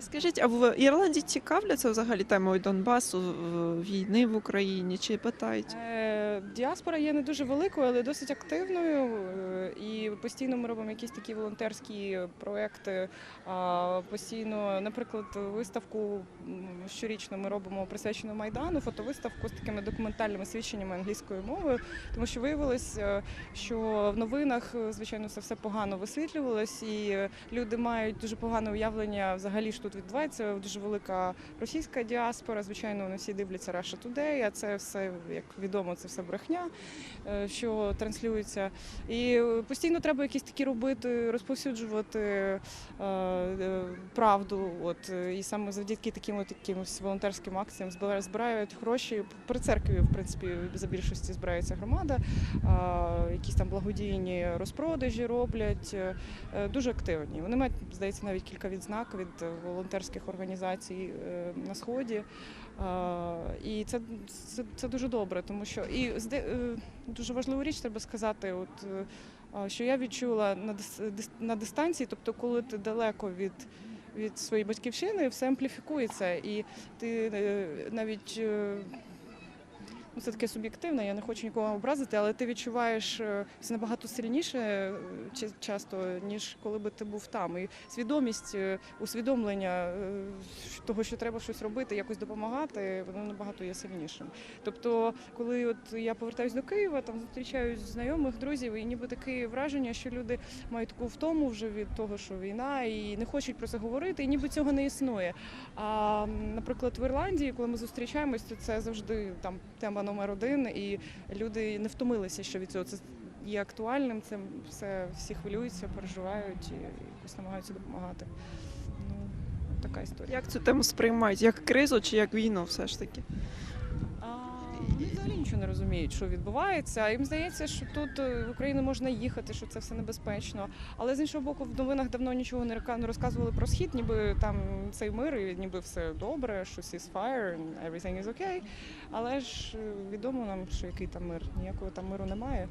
Скажіть, а в Ірландії цікавляться взагалі темою Донбасу, війни в Україні? Чи питають? Е, Діаспора є не дуже великою, але досить активною. е, І постійно ми робимо якісь такі волонтерські проекти. Постійно, наприклад, виставку щорічно ми робимо присвячену Майдану, фотовиставку з такими документальними свідченнями англійською мовою, тому що виявилось, е, що в новинах, звичайно, це все погано висвітлювалось, і люди мають дуже погане уявлення взагалі, що тут відбувається. Дуже велика російська діаспора. Звичайно, вони всі дивляться Russia Today, а це все, як відомо, це все брехня, е, що транслюється. І постійно треба якісь такі робити, розповсюджувати е, е, правду. От і саме завдяки таким якимось волонтерським акціям збира- збирають гроші при церкві, в принципі, за більшості збирається громада. Якісь там благодійні розпродажі роблять. Дуже активні. Вони мають, здається, навіть кілька відзнак від е, волонтерських організацій е, на сході. І це, це, це дуже добре, тому що і е, дуже важливу річ треба сказати, от е, що я відчула на дис- дис- на дистанції, тобто, коли ти далеко від. Від своєї батьківщини все ампліфікується, і ти е, навіть е, ну, це таке суб'єктивне, я не хочу нікого образити, але ти відчуваєш е, це набагато сильніше е, часто, ніж коли би ти був там. І свідомість, е, усвідомлення е, того, що треба щось робити, якось допомагати, воно набагато є сильнішим. Тобто, коли от я повертаюсь до Києва, там зустрічаюсь знайомих, друзів, і ніби таке враження, що люди мають таку втому вже від того, що війна, і не хочуть про це говорити, і ніби цього не існує. А наприклад, в Ірландії, коли ми зустрічаємось, то це завжди там тема номер один, і люди не втомилися, що від цього це є актуальним. Це все всі хвилюються, переживають і якось намагаються допомагати. Ну, така історія. Як цю тему сприймають? Як кризу чи як війну, все ж таки? Нічого не розуміють, що відбувається. Їм здається, що тут е, в Україну можна їхати, що це все небезпечно. Але з іншого боку, в новинах давно нічого не розказували про схід, ніби там цей мир, і ніби все добре, що ceasefire everything is okay. Але ж е, відомо нам, що який там мир, ніякого там миру немає.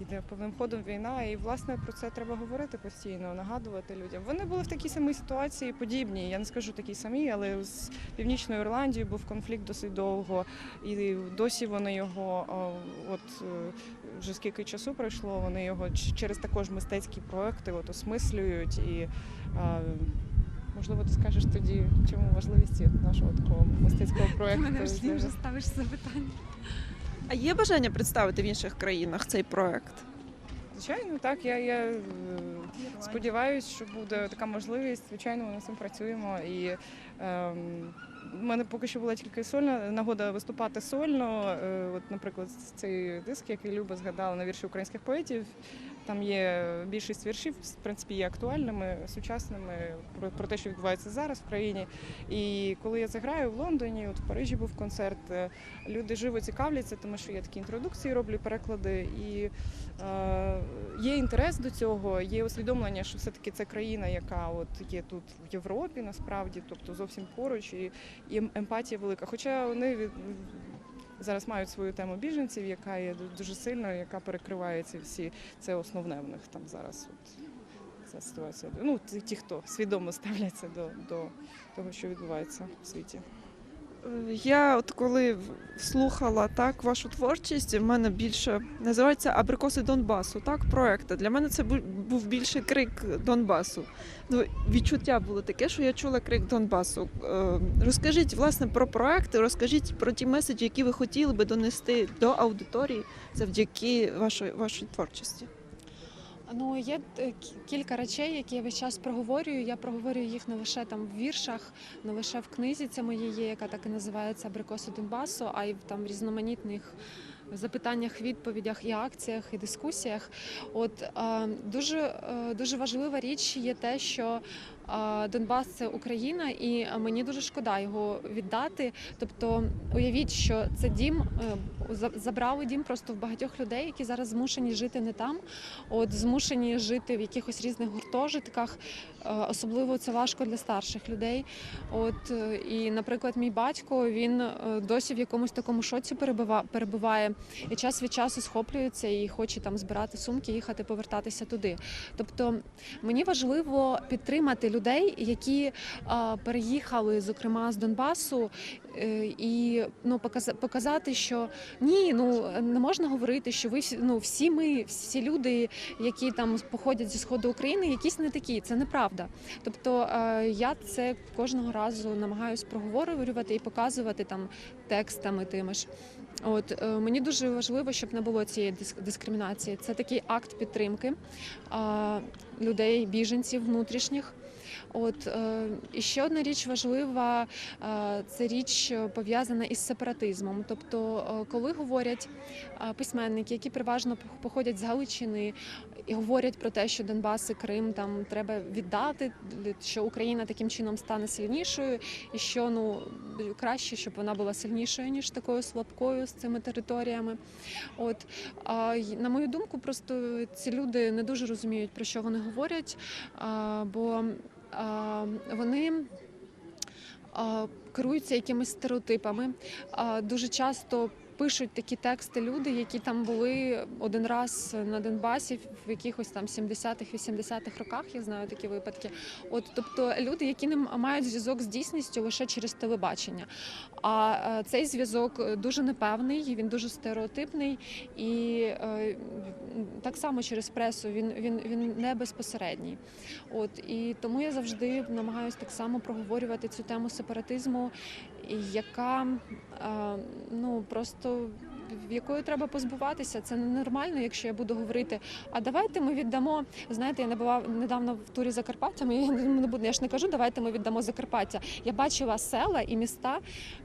Іде повним ходом війна, і власне про це треба говорити постійно, нагадувати людям. Вони були в такій самій ситуації, подібній. Я не скажу такій самій, але з північною Ірландією був конфлікт досить довго, і досі вони його от е, вже скільки часу пройшло. Вони його через також мистецькі проекти от осмислюють і. Можливо, ти скажеш тоді, чому важливість нашого такого мистецького Ти проекту. мене зараз? вже ставиш запитання. А є бажання представити в інших країнах цей проект? Звичайно, так. Я, я е, сподіваюся, що буде така можливість. Звичайно, ми над цим працюємо. І ем, в мене поки що була тільки сольна нагода виступати сольно. Е, от, наприклад, цей диск, який Люба згадала на вірші українських поетів. Там є більшість віршів, в принципі, є актуальними, сучасними про, те, що відбувається зараз в країні. І коли я заграю в Лондоні, от в Парижі був концерт, е, люди живо цікавляться, тому що я такі інтродукції роблю, переклади, і е, є інтерес до цього, є усвідомлення, що все-таки це країна, яка от є тут в Європі, насправді, тобто зовсім поруч, і, і ем- емпатія велика. Хоча вони зараз мають свою тему біженців, яка є дуже сильною, яка перекриває ці всі, це основне в них там зараз. От. Ця ситуація. Ну, ті, хто свідомо ставляться до, до того, що відбувається в світі. Я от коли слухала так вашу творчість, в мене більше називається Абрикоси Донбасу. Так, проект. Для мене це бу- був більше крик Донбасу. Ну, відчуття було таке, що я чула крик Донбасу. Е, Розкажіть власне про проекти, розкажіть про ті меседжі, які ви хотіли би донести до аудиторії завдяки вашої вашій творчості. Ну є е, кілька речей, які я весь час проговорюю. Я проговорюю їх не лише там в віршах, не лише в книзі. Це моє є, яка так і називається Абрикоси Донбасу, а й в там різноманітних. Запитаннях, відповідях і акціях, і дискусіях. От дуже, е, дуже важлива річ є те, що Донбас це Україна, і е, мені дуже шкода його віддати. Тобто, уявіть, що це дім е, забрали дім просто в багатьох людей, які зараз змушені жити не там, от змушені жити в якихось різних гуртожитках. Е, Особливо це важко для старших людей. От і, наприклад, мій батько він досі в якомусь такому шоці перебува- перебуває і час від часу схоплюється і хоче там збирати сумки, їхати, повертатися туди. Тобто мені важливо підтримати людей, які переїхали, зокрема з Донбасу, е, і ну показати, що ні, ну не можна говорити, що ви ну всі ми, всі люди, які там походять зі сходу України, якісь не такі. Це неправда. Тобто е, я це кожного разу намагаюсь проговорювати і показувати там текстами тими ж. От е, мені дуже важливо, щоб не було цієї дискримінації. Це такий акт підтримки людей, біженців внутрішніх. От е, і ще одна річ важлива е, це річ пов'язана із сепаратизмом. Тобто, е, коли говорять письменники, які переважно походять з Галичини і говорять про те, що Донбас і Крим там треба віддати, що Україна таким чином стане сильнішою, і що ну краще, щоб вона була сильнішою ніж такою слабкою з цими територіями. От на мою думку, просто ці люди не дуже розуміють про що вони говорять, бо вони. Керуються якимись стереотипами. Дуже часто пишуть такі тексти люди, які там були один раз на Донбасі в якихось там 70-х, 80-х роках. Я знаю такі випадки. От тобто люди, які не мають зв'язок з дійсністю лише через телебачення. А е, цей зв'язок дуже непевний, він дуже стереотипний, і е, так само через пресу він, він, він не безпосередній. От і тому я завжди намагаюся так само проговорювати цю тему сепаратизму, яка е, ну просто. В якої треба позбуватися, це ненормально, якщо я буду говорити. А давайте ми віддамо. Знаєте, я не була недавно в турі Закарпаттям. і Я не буду. Я ж не кажу, давайте ми віддамо Закарпаття. Я бачила села і міста,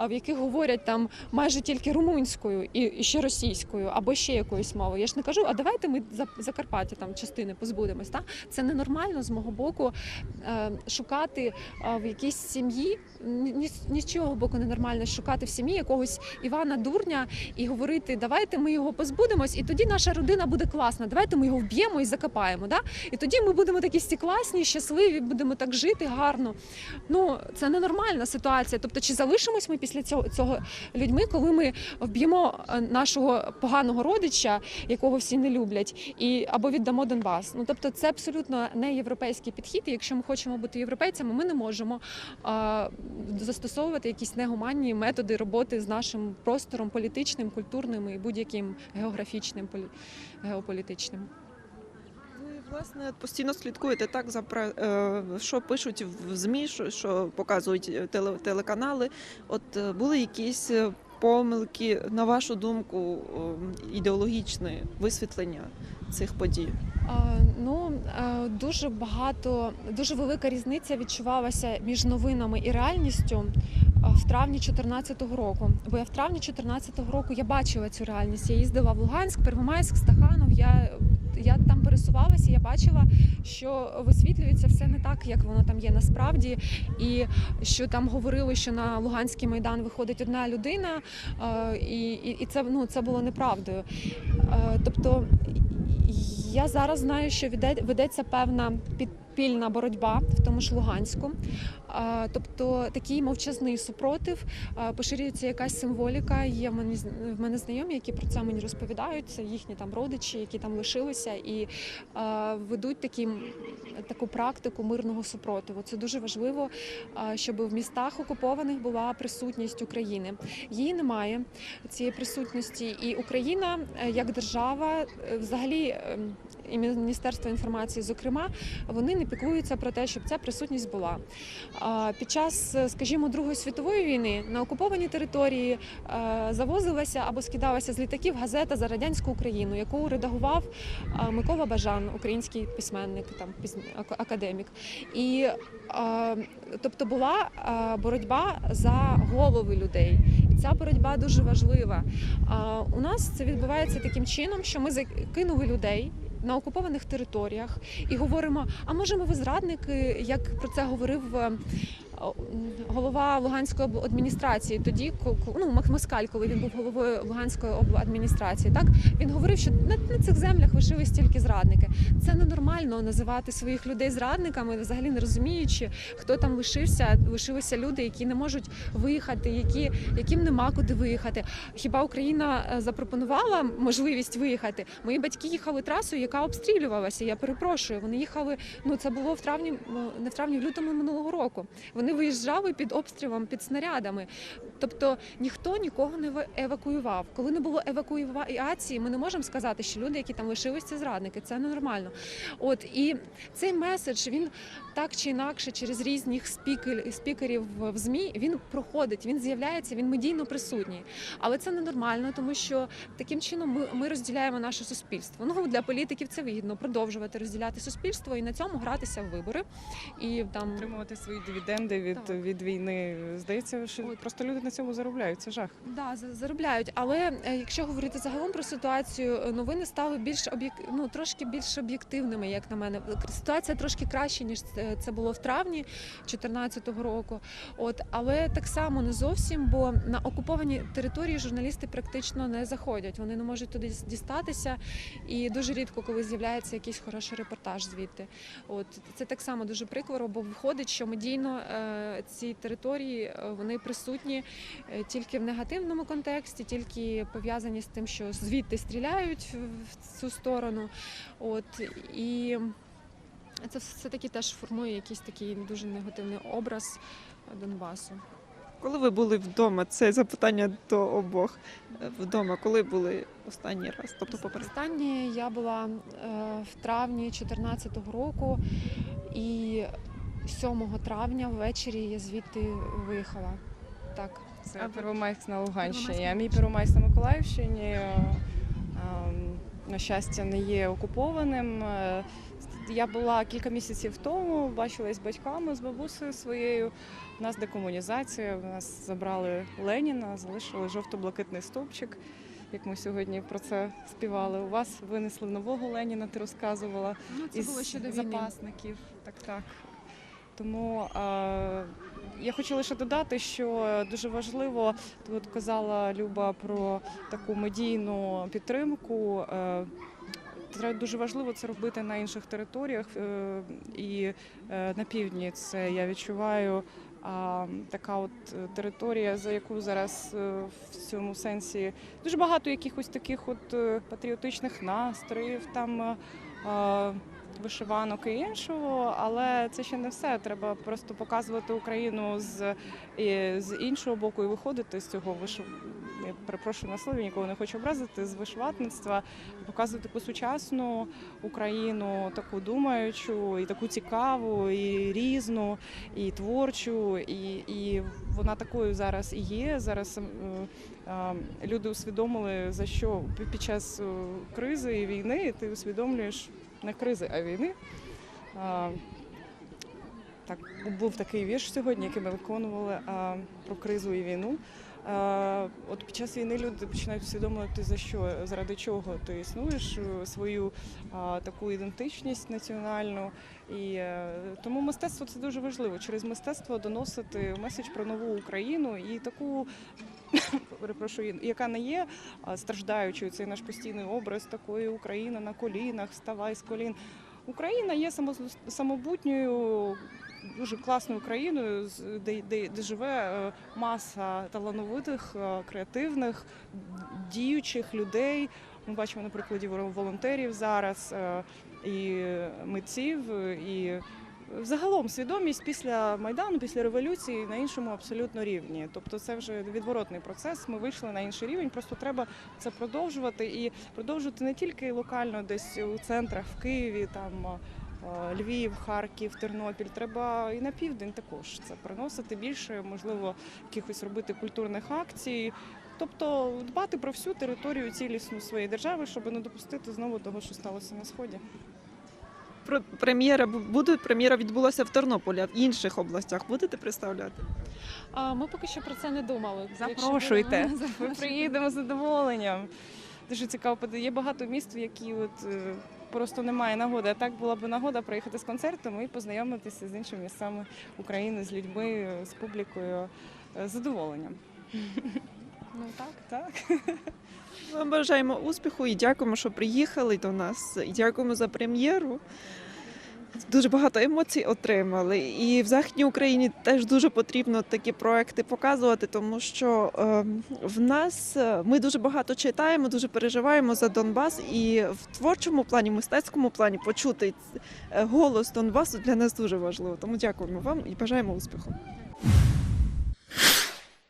в яких говорять там майже тільки румунською і, ще російською, або ще якоюсь мовою. Я ж не кажу, а давайте ми за Закарпаття там частини позбудемось. Та це ненормально з мого боку е, шукати е, в якійсь сім'ї. Ні, ні, ні з чого боку ненормально шукати в сім'ї якогось Івана Дурня і говорити, давайте ми його позбудемось, і тоді наша родина буде класна. Давайте ми його вб'ємо і закопаємо. Да? І тоді ми будемо такі всі класні, щасливі, будемо так жити гарно. Ну це ненормальна ситуація. Тобто, чи залишимось ми після цього цього людьми, коли ми вб'ємо е, нашого поганого родича, якого всі не люблять, і або віддамо Донбас? Ну тобто, це абсолютно не європейський підхід. І якщо ми хочемо бути європейцями, ми не можемо а, застосовувати якісь негуманні методи роботи з нашим простором політичним, культурним і будь-яким географічним полі- геополітичним. Власне постійно слідкуєте так за е, що пишуть в ЗМІ, що, показують е, теле, телеканали. От е, були якісь помилки, на вашу думку, ідеологічне висвітлення цих подій? Ну дуже багато, дуже велика різниця відчувалася між новинами і реальністю в травні 2014 року. Бо я в травні 2014 року я бачила цю реальність. Я їздила в Луганськ, Первомайськ, Стаханов. Я, я там пересувалася, я бачила, що висвітлюється все не так, як воно там є насправді, і що там говорили, що на Луганський майдан виходить одна людина, і, і, це ну це було неправдою. Тобто я зараз знаю, що веде- ведеться певна підпільна боротьба в тому ж Луганську. Тобто такий мовчазний супротив, поширюється якась символіка. Є в мене знайомі, які про це мені розповідають. Це їхні там родичі, які там лишилися, і ведуть такі, таку практику мирного супротиву. Це дуже важливо, щоб в містах окупованих була присутність України. Її немає цієї присутності, і Україна е, як держава, е, взагалі. І Міністерство інформації, зокрема, вони не піклуються про те, щоб ця присутність була. Під час, скажімо, Другої світової війни на окупованій території е, завозилася або скидалася з літаків газета за радянську Україну, яку редагував Микола Бажан, український письменник, там академік. І тобто була боротьба за голови людей. Ця боротьба дуже важлива. У нас це відбувається таким чином, що ми закинули людей. На окупованих територіях. І говоримо: а може, ми ви зрадники, як про це говорив е, голова Луганської адміністрації, тоді ну, Москаль, коли він був головою Луганської адміністрації, так він говорив, що на, на цих землях лишились тільки зрадники. Це ненормально називати своїх людей зрадниками, взагалі не розуміючи, хто там лишився. Лишилися люди, які не можуть виїхати, які, яким нема куди виїхати. Хіба Україна е, запропонувала можливість виїхати? Мої батьки їхали трасою, яка обстрілювалася. Я перепрошую. Вони їхали. Ну це було в травні, не в травні, в лютому минулого року. Вони виїжджали під обстрілом, під снарядами. Тобто ніхто нікого не ва- евакуював. Коли не було евакуації, ми не можемо сказати, що люди, які там лишились, це зрадники. Це ненормально. От і цей меседж він так чи інакше через різних спікер, спікерів в змі він проходить, він з'являється, він медійно присутній. Але це ненормально, тому що таким чином ми, ми розділяємо наше суспільство. Ну для політиків це вигідно продовжувати розділяти суспільство і на цьому гратися в вибори. І там Отримувати свої дивіденди від, Так. від війни. Здається, що От. просто люди на цьому заробляють. Це жах. Да, заробляють. Але е, якщо говорити загалом про ситуацію, е, новини стали більш об'єк... ну, трошки більш об'єктивними, як на мене. Ситуація трошки краще, ніж це- було в травні 2014 року. От, але так само не зовсім, бо на окуповані території журналісти практично не заходять. Вони не можуть туди дістатися. І дуже рідко, коли з'являється якийсь хороший репортаж звідти. От це так само дуже прикро, бо виходить, що медійно е, ці території е, вони присутні е, тільки в негативному контексті, тільки пов'язані з тим, що звідти стріляють в- цю сторону. От і це все таки теж формує якийсь такий дуже негативний образ Донбасу. Коли ви були вдома, це запитання до обох. Е, Вдома, коли були останній раз? Тобто попередньо? Останнє я була в травні 2014 року, і 7 травня ввечері я звідти виїхала. Так. Це А Первомайськ на Луганщині. А мій Первомайськ на Миколаївщині, е, ем, на щастя, не є окупованим. Е, Я була кілька місяців тому, бачилась з батьками, з бабусею своєю. У нас декомунізація, у нас забрали Леніна, залишили жовто-блакитний стовпчик. Як ми сьогодні про це співали. У вас винесли нового Леніна, ти розказувала Ну, це із було ще до війни. запасників. Так, так. Тому е, я хочу лише додати, що дуже важливо, ти казала Люба про таку медійну підтримку. Е, дуже важливо це робити на інших територіях е, і на півдні. Це я відчуваю. Така от територія, за яку зараз в цьому сенсі дуже багато якихось таких от патріотичних настроїв, там вишиванок і іншого, але це ще не все. Треба просто показувати Україну з, з іншого боку і виходити з цього вишив... Перепрошую на слові, нікого не хочу образити з вишиватництва, показувати таку сучасну Україну, таку думаючу, і таку цікаву, і різну, і творчу, і, і вона такою зараз і є. Зараз е, е, люди усвідомили за що під час е, кризи і війни ти усвідомлюєш не кризи, а війни. Так, був такий вірш сьогодні, який ми виконували про кризу і війну. От під час війни люди починають усвідомлювати за що, заради чого ти існуєш, е, свою таку ідентичність національну. І е, тому мистецтво це дуже важливо. Через мистецтво доносити меседж про нову Україну і таку. Перепрошую, яка не є страждаючою, цей наш постійний образ такої України на колінах, вставай з колін. Україна є самобутньою, дуже класною країною, де, де, де живе е, маса талановитих, е, креативних, діючих людей. Ми бачимо на прикладі волонтерів зараз е, і митців, і загалом свідомість після майдану, після революції на іншому абсолютно рівні. Тобто, це вже відворотний процес. Ми вийшли на інший рівень. Просто треба це продовжувати і продовжувати не тільки локально, десь у центрах в Києві, там. Е, Львів, Харків, Тернопіль треба і на південь також це приносити більше, можливо, якихось робити культурних акцій, тобто дбати про всю територію цілісну своєї держави, щоб не допустити знову того, що сталося на сході. Прем'єра буде прем'єра відбулася в Тернополі, а в інших областях будете представляти? А ми поки що про це не думали. Запрошуйте. Ми приїдемо з задоволенням. Дуже цікаво. Є багато міст, які от е, просто немає нагоди. А так була б нагода приїхати з концертом і познайомитися з іншими місцями України, з людьми, з публікою е, з задоволенням. Ну так. Так. Ми бажаємо успіху і дякуємо, що приїхали до нас. І дякуємо за прем'єру. Дуже багато емоцій отримали. І в Західній Україні теж дуже потрібно такі проекти показувати, тому що е, в нас е, ми дуже багато читаємо, дуже переживаємо за Донбас. І в творчому плані, мистецькому плані почути е, голос Донбасу для нас дуже важливо. Тому дякуємо вам і бажаємо успіху.